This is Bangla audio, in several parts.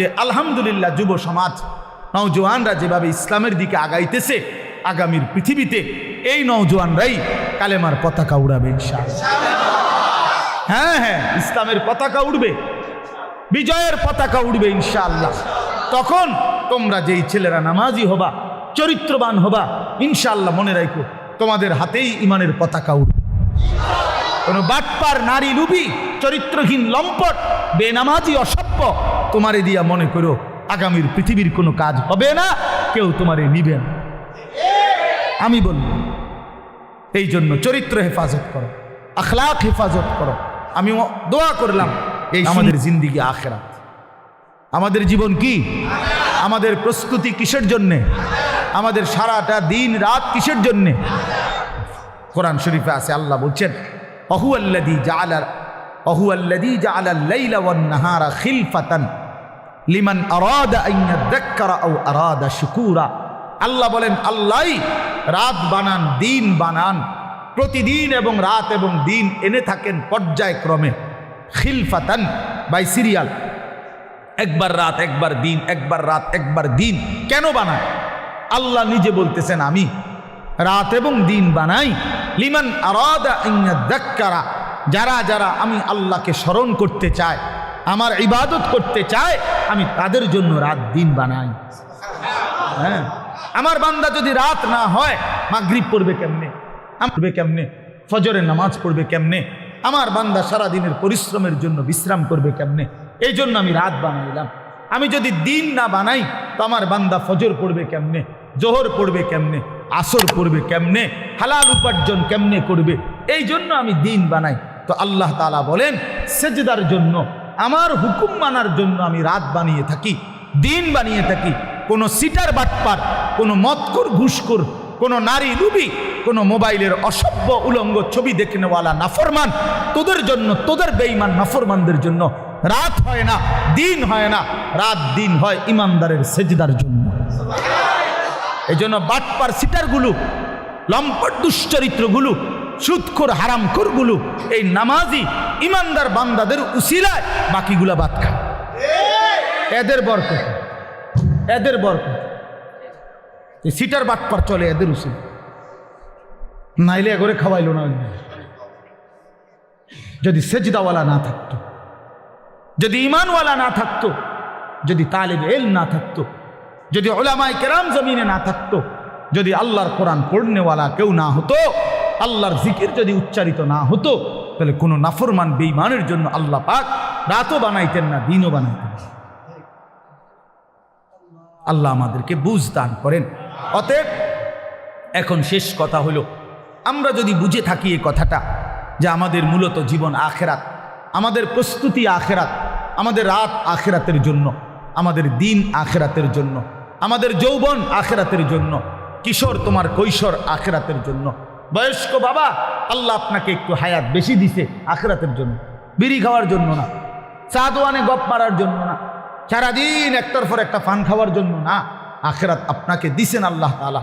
যে আলহামদুলিল্লাহ যুব সমাজ নওজোয়ানরা যেভাবে ইসলামের দিকে আগাইতেছে আগামীর পৃথিবীতে, এই নওজোয়ানরাই কালেমার পতাকা উড়াবে। হ্যাঁ হ্যাঁ ইসলামের পতাকা উড়বে, বিজয়ের পতাকা উড়বে, ইনশাআল্লাহ তখন তোমরা যেই ছেলেরা নামাজি হবা, চরিত্রবান হবা, ইনশাআল্লাহ মনে রাখো তোমাদের হাতেই ইমানের পতাকা উড়বে কোনো বাটপার, নারী, লুবি, চরিত্রহীন, লম্পট, বেনামাজি, অসভ্য তোমারে দিয়া মনে করো আগামীর পৃথিবীর কোনো কাজ হবে না কেউ তোমারে নিবে না। আমি বলব এই জন্য চরিত্র হেফাজত করো আখলাক হেফাজত করো। আমি দোয়া করলাম এই আমাদের জিন্দিগি আখেরাত। আমাদের জীবন কি? আমাদের প্রস্তুতি কিসের জন্যে? আমাদের সারাটা দিন রাত কিসের জন্যে? কোরআন শরীফে আছে আল্লাহ বলছেন অহু আল্লাদি জালার অহু আল্লাদি জালাল লাইলা ওয়ান নাহারা খিলফাতান লিমান শুকুরা। আল্লাহ বলেন আল্লাহই রাত বানান, দিন বানান, প্রতিদিন এবং রাত এবং দিন এনে থাকেন পর্যায়ক্রমে, খিলফাতান বাই সিরিয়াল। একবার রাত, একবার দিন, একবার রাত, একবার দিন, কেন বানায়? আল্লাহ নিজে বলতেছেন, আমি রাত এবং দিন বানাই। লিমান আরাদা যারা যারা আমি আল্লাহকে স্মরণ করতে চায় আমার ইবাদত করতে চায়, আমি তাদের জন্য রাত দিন বানাই। হ্যাঁ? আমার বান্দা যদি রাত না হয়, মাগরিব পড়বে কেমনে? পড়বে কেমনে? ফজরের নামাজ পড়বে কেমনে? আমার বান্দা সারা দিনের পরিশ্রমের জন্য বিশ্রাম করবে কেমনে? এই জন্য আমি রাত বানাইলাম। আমি যদি দিন না বানাই, তো আমার বান্দা ফজর পড়বে কেমনে? জোহর পড়বে কেমনে? আসর পড়বে কেমনে? হালাল উপার্জন কেমনে করবে? এই জন্য আমি দিন বানাই। তো আল্লাহ তালা বলেন, সেজদার জন্য আমার হুকুম মানার জন্য আমি রাত বানিয়ে থাকি, দিন বানিয়ে থাকি। কোনো সিটার বাটপার কোনো মতকর ঘুষকর কোনো নারী রুবি কোনো মোবাইলের অসভ্য উলঙ্গ ছবি দেখে নেওয়ালা নাফরমান, তোদের জন্য, তোদের বেঈমান নাফরমানদের জন্য রাত হয় না, দিন হয় না, রাত দিন হয় ইমানদারের সেজদার জন্য। এই জন্য বাটপার সিটারগুলো, লম্পট দুশ্চরিত্রগুলো সুদখোর হারামখোরগুলো এই নামাজি ইমানদার বান্দাদের উসিলায় বাকিগুলা বাদ খায়। এদের বরকত এদের বরকত। সিটার বাটপার চলে এদের উসিল। নাইলে এগরে খাওয়াইলো না। যদি সেজদাওয়ালা না থাকতো, যদি ইমানওয়ালা না থাকতো, যদি তালেব এল না থাকতো, যদি ওলামায় কেরাম জমিনে না থাকতো, যদি আল্লাহর কোরআন পড়নেওয়ালা কেউ না হতো আল্লাহর জিকির যদি উচ্চারিত না হতো, তাহলে কোনো নাফরমান বেইমানের জন্য আল্লাহ পাক রাতও বানাইতেন না, দিনও বানাইতেন। আল্লাহ আমাদেরকে বুঝ দান করেন অতএব এখন শেষ কথা হলো, আমরা যদি বুঝে থাকি এই কথাটা, যে আমাদের মূলত জীবন আখেরাত, আমাদের প্রস্তুতি আখেরাত, আমাদের রাত আখেরাতের জন্য, আমাদের দিন আখেরাতের জন্য, আমাদের যৌবন আখেরাতের জন্য, কিশোর তোমার কৈশোর আখেরাতের জন্য বয়স্ক বাবা, আল্লাহ আপনাকে একটু হায়াত বেশি দিছে আখেরাতের জন্য, বিড়ি খাওয়ার জন্য না চা দোয়ানে গপ মারার জন্য না, সারাদিন একটার পর একটা ফান খাওয়ার জন্য না, আখেরাত আপনাকে দিছেন আল্লাহ তালা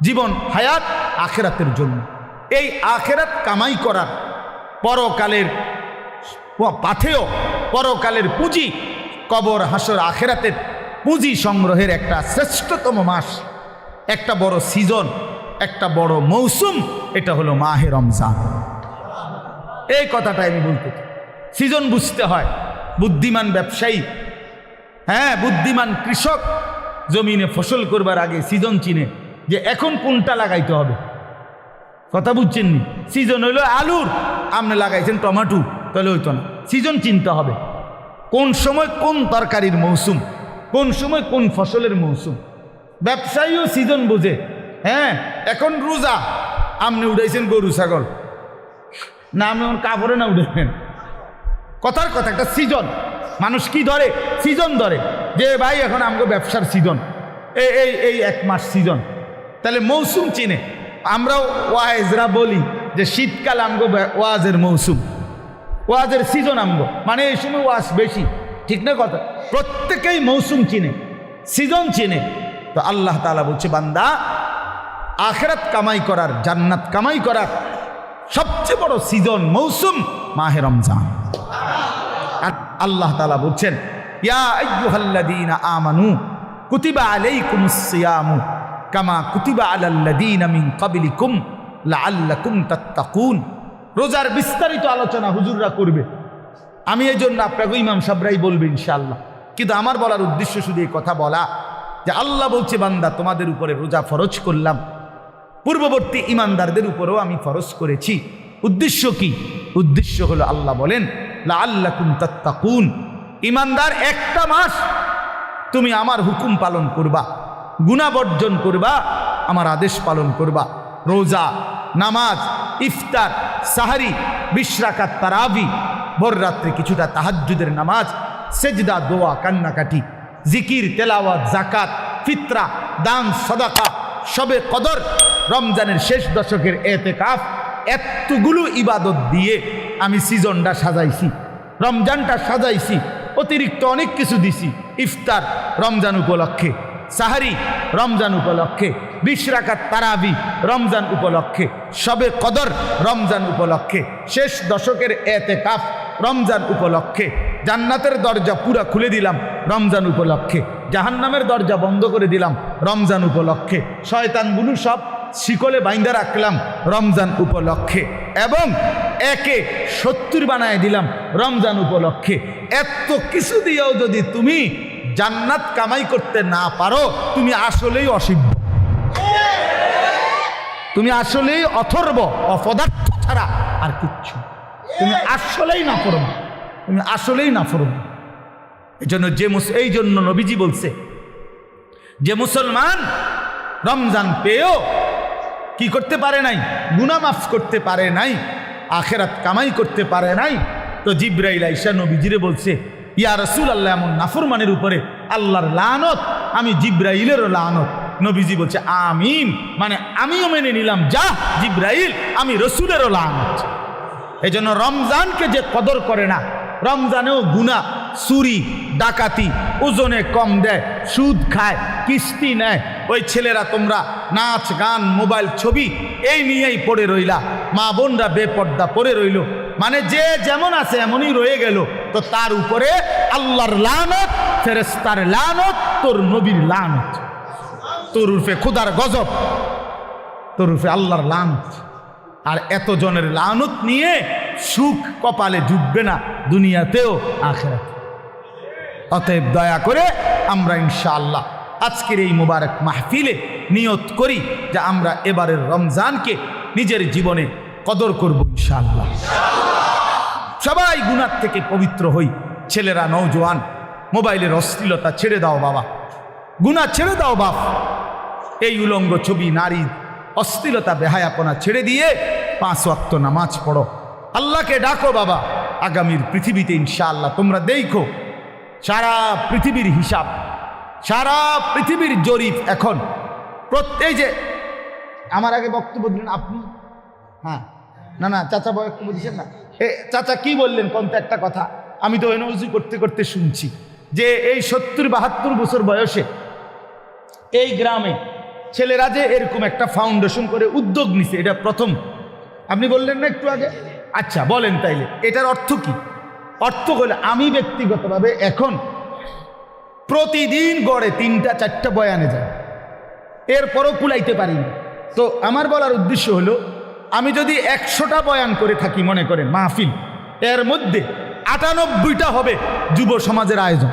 জীবন, হায়াত, আখেরাতের জন্য। এই আখেরাত কামাই করার পরকালের প- পাথেয়, পরকালের পুঁজি, কবর, হাসর, আখেরাতের পুঁজি সংগ্রহের একটা শ্রেষ্ঠতম মাস, একটা বড় সিজন। একটা বড় মৌসুম, এটা হলো মাহে রমজান। এই কথাটাই আমি বলতে সিজন বুঝতে হয়, বুদ্ধিমান ব্যবসায়ী হ্যাঁ বুদ্ধিমান কৃষক জমিনে ফসল করবার আগে সিজন চিনে যে এখন কোনটা লাগাইতে হবে। কথা বুঝছেন নি সিজন হইল আলুর, আপনি লাগাইছেন টমাটো, তাহলে হইতো না। সিজন চিনতে হবে, কোন সময় কোন তরকারির মৌসুম, কোন সময় কোন ফসলের মৌসুম। ব্যবসায়ীও সিজন বোঝে হ্যাঁ এখন রোজা। আপনি উঠাইছেন গরু, ছাগল। না আপনি কাপড়ে না উঠেছেন কথার কথা, একটা সিজন। মানুষ কি ধরে? সিজন ধরে। যে ভাই, এখন আমগো ব্যবসার সিজন। এই এই এই এক মাস সিজন। তাহলে মৌসুম চিনে। আমরাও ওয়াজরা বলি যে শীতকাল আমগো ওয়াজের মৌসুম। ওয়াজের সিজন আমগো। মানে এই সময় ওয়াজ বেশি। ঠিক না কথা? প্রত্যেকেই মৌসুম চিনে। সিজন চিনে। তো আল্লাহ তাআলা বলছে, বান্দা আখেরাত কামাই করার, জান্নাত কামাই করার সবচেয়ে বড় সিজন মৌসুম মাহে রমজান। আর আল্লাহ তালা বলছেন, ইয়া আমানু কুতিবা আলাইকুমুস সিয়ামু কামা কুতিবা আলাল্লাযীনা মিন ক্বাবলিকুম লাআল্লাকুম তাত্তাকুন। রোজার বিস্তারিত আলোচনা হুজুররা করবে। আমি এই জন্য আপনাকে ইমাম সাবরাই বলবে ইনশাআল্লাহ। কিন্তু আমার বলার উদ্দেশ্য শুধু এই কথা বলা যে আল্লাহ বলছে, বান্দা, তোমাদের উপরে রোজা ফরজ করলাম। পূর্ববর্তী ইমানদারদের উপরেও আমি ফরজ করেছি। উদ্দেশ্য কি? উদ্দেশ্য হলো আল্লাহ বলেন লা আল্লাহ তাত্তাকুন। ইমানদার, একটা মাস তুমি আমার হুকুম পালন করবা গুণা বর্জন করবা, আমার আদেশ পালন করবা। রোজা, নামাজ, ইফতার, সাহারি, বিশ্রাকাত, তারাবি ভোর রাত্রে কিছুটা তাহাজ্জুদের নামাজ, সেজদা, দোয়া, কান্নাকাটি, জিকির, তেলাওয়াত জাকাত ফিতরা, দান, সদাকা, সবে কদর রমজানের শেষ দশকের এতে কাফ এতগুলো ইবাদত দিয়ে আমি সিজনটা সাজাইছি, রমজানটা সাজাইছি, অতিরিক্ত অনেক কিছু দিছি, ইফতার রমজান উপলক্ষে, সাহারি রমজান উপলক্ষে, বিশ রাকাত তারাবি রমজান উপলক্ষে, সবে কদর রমজান উপলক্ষে, শেষ দশকের এতে কাফ রমজান উপলক্ষে, জান্নাতের দরজা পুরা খুলে দিলাম রমজান উপলক্ষে, জাহান্নামের দরজা বন্ধ করে দিলাম রমজান উপলক্ষে, শয়তানগুলো সব শিকলে বাইন্দা রাখলাম রমজান উপলক্ষে এবং একে সত্তর বানায় দিলাম রমজান উপলক্ষে। এত কিছু দিয়েও যদি তুমি জান্নাত কামাই করতে না পারো, তুমি আসলেই অসিদ্ধ তুমি আসলেই অথর্ব, অপদার্থ ছাড়া আর কিচ্ছু। তুমি আসলেই না করো তুমি আসলেই না করো এই জন্য যে মুস- এই জন্য নবীজি বলছে, যে মুসলমান রমজান পেয়েও কি করতে পারে নাই? গুনা মাফ করতে পারে নাই, আখেরাত কামাই করতে পারে নাই। তো জিব্রাইল আইসা নবীজিরে বলছে, ইয়া রসুল আল্লাহ এমন নাফরমানের উপরে আল্লাহর লানত, আমি জিব্রাইলেরও লানত। নবীজি বলছে, আমিন। মানে আমিও মেনে নিলাম, যা জিব্রাইল, আমি রসুলেরও লানত। এই জন্য রমজানকে যে কদর করে না, রমজানেও গুণা চুরি, ডাকাতি, ওজনে কম দেয়, সুদ খায়, কিস্তি নেয়। ওই ছেলেরা তোমরা নাচ, গান, মোবাইল, ছবি, এই নিয়েই পড়ে রইলা। মা বোনরা বেপর্দা পড়ে রইল। মানে যে যেমন আছে এমনই রয়ে গেল। তো তার উপরে আল্লাহর লানত ফেরেস্তার লানত, তোর নবীর লানত। তোর উর্ফে খুদার গজব, তোর উর্ফে আল্লাহর লানত। আর এত জনের লানত নিয়ে সুখ কপালে ডুববে না দুনিয়াতেও আখেরাতে। অতএব দয়া করে আমরা ইনশাআল্লাহ আজকের এই মুবারক মাহফিলে নিয়ত করি যে আমরা এবারের রমজানকে নিজের জীবনে কদর করব ইনশাআল্লাহ। সবাই গুনার থেকে পবিত্র হই। ছেলেরা নৌজওয়ান মোবাইলের অশ্লীলতা ছেড়ে দাও বাবা। গুনা ছেড়ে দাও বাপ। এই উলঙ্গ ছবি, নারী অশ্লীলতা, বেহায়াপনা ছেড়ে দিয়ে পাঁচ ওয়াক্ত নামাজ পড়ো। আল্লাহকে ডাকো বাবা। আগামীর পৃথিবীতে ইনশাআল্লাহ তোমরা দেখো সারা পৃথিবীর হিসাব, সারা পৃথিবীর জরিপ এখন। প্রত্যেক যে, আমার আগে বক্তব্য দিলেন আপনি? হ্যাঁ। না না, চাচা বক্তব্য দিচ্ছেন না। এ, চাচা কি বললেন? কোন তো একটা কথা। আমি তো এনওজি করতে করতে শুনছি যে এই সত্তর বাহাত্তর বছর বয়সে এই গ্রামে ছেলেরা যে এরকম একটা ফাউন্ডেশন করে উদ্যোগ নিছে, এটা প্রথম। আপনি বললেন না একটু আগে? আচ্ছা বলেন তাইলে। এটার অর্থ কি? অর্থ হলে আমি ব্যক্তিগতভাবে এখন প্রতিদিন গড়ে তিনটা, চারটা বয়ানে যায়। এরপরও কুলাইতে পারি না। তো আমার বলার উদ্দেশ্য হলো, আমি যদি একশোটা বয়ান করে থাকি, মনে করেন, মাহফিল, এর মধ্যে আটানব্বইটা হবে যুব সমাজের আয়োজন।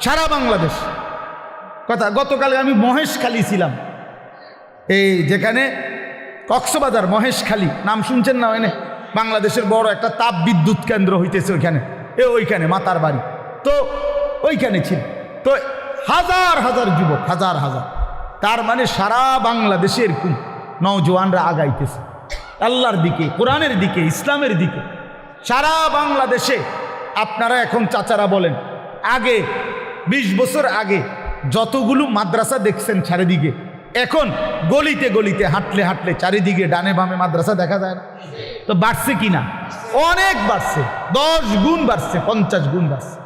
সারা বাংলাদেশ। কথা, গতকাল আমি মহেশখালী ছিলাম। এই যেখানে কক্সবাজার মহেশখালী নাম শুনছেন না ওইনে বাংলাদেশের বড় একটা তাপ বিদ্যুৎ কেন্দ্র হইতেছে ওইখানে। এ ওইখানে, মাতার বাড়ি। তো ওইখানে ছিল। তো হাজার হাজার যুবক, হাজার হাজার। তার মানে সারা বাংলাদেশে এরকম নওজোয়ানরা আগাইতেছে। আল্লাহর দিকে, কোরআনের দিকে, ইসলামের দিকে। সারা বাংলাদেশে আপনারা এখন চাচারা বলেন, আগে ২০ বছর আগে যতগুলো মাদ্রাসা দেখছেন চারিদিকে, এখন গলিতে গলিতে, হাঁটলে হাঁটলে চারিদিকে ডানে বামে মাদ্রাসা দেখা যায় না। তো বাড়ছে কি না অনেক বাড়ছে, দশ গুণ বাড়ছে, পঞ্চাশ গুণ বাড়ছে।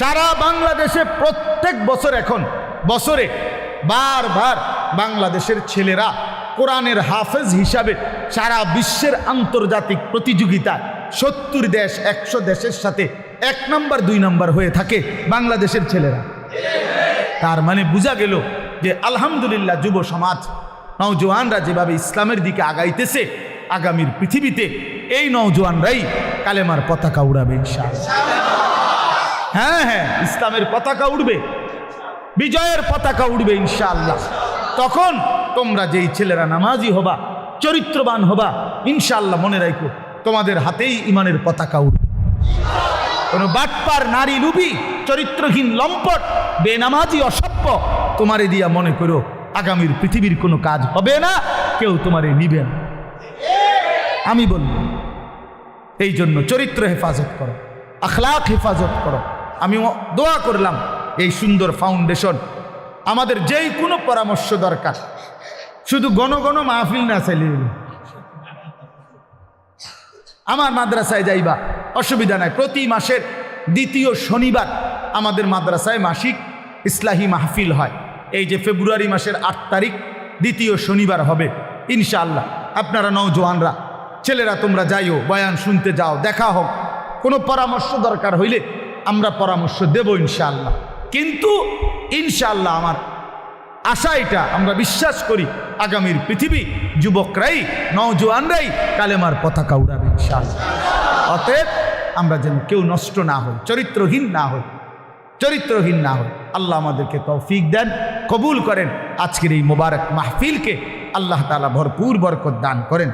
সারা বাংলাদেশে প্রত্যেক বছর এখন, বছরে বারবার বাংলাদেশের ছেলেরা কোরআনের হাফেজ হিসাবে সারা বিশ্বের আন্তর্জাতিক প্রতিযোগিতা সত্তর দেশ, একশো দেশের সাথে এক নম্বর, দুই নম্বর হয়ে থাকে বাংলাদেশের ছেলেরা। তার মানে বোঝা গেল যে আলহামদুলিল্লাহ যুব সমাজ নওজোয়ানরা যেভাবে ইসলামের দিকে আগাইতেছে আগামীর পৃথিবীতে এই নওজোয়ানরাই কালেমার পতাকা উড়াবে। হ্যাঁ হ্যাঁ ইসলামের পতাকা উড়বে, বিজয়ের পতাকা উড়বে, ইনশাআল্লাহ। তখন তোমরা যেই ছেলেরা নামাজি হবা, চরিত্রবান হবা, ইনশাআল্লাহ মনে রাখো তোমাদের হাতেই ইমানের পতাকা উড়বে। কোন বাটপার, নারী লুবি চরিত্রহীন লম্পট, বেনামাজি অসভ্য, তোমারে দিয়া মনে করো, আগামীর পৃথিবীর কোনো কাজ হবে না, কেউ তোমারে নিবে না। আমি বলব, এই জন্য চরিত্র হেফাজত করো আখলাক হেফাজত করো। আমি দোয়া করলাম, এই সুন্দর ফাউন্ডেশন আমাদের যেই কোনো পরামর্শ দরকার, শুধু গণ গণ মাহফিল না চাইলে আমার মাদ্রাসায় যাইবা, অসুবিধা নাই। প্রতি মাসের দ্বিতীয় শনিবার আমাদের মাদ্রাসায় মাসিক ইসলাহি মাহফিল হয়। এই যে ফেব্রুয়ারি মাসের আট তারিখ, দ্বিতীয় শনিবার হবে, ইনশাআল্লাহ। আপনারা নৌজওয়ানরা ছেলেরা তোমরা যাইও, বয়ান শুনতে যাও, দেখা হোক। কোনো পরামর্শ দরকার হইলে আমরা পরামর্শ দেব ইনশাআল্লাহ। কিন্তু ইনশাআল্লাহ আমার আশা এটা, আমরা বিশ্বাস করি আগামীর পৃথিবী যুবকরাই, নওজোয়ানরাই কালেমার পতাকা উড়াবে ইনশাআল্লাহ। অতএব আমরা যেন কেউ নষ্ট না হই, চরিত্রহীন না হই, চরিত্রহীন না হই। আল্লাহ আমাদেরকে তৌফিক দেন, কবুল করেন। আজকের এই মোবারক মাহফিলকে আল্লাহ তালা ভরপুর বরকত দান করেন।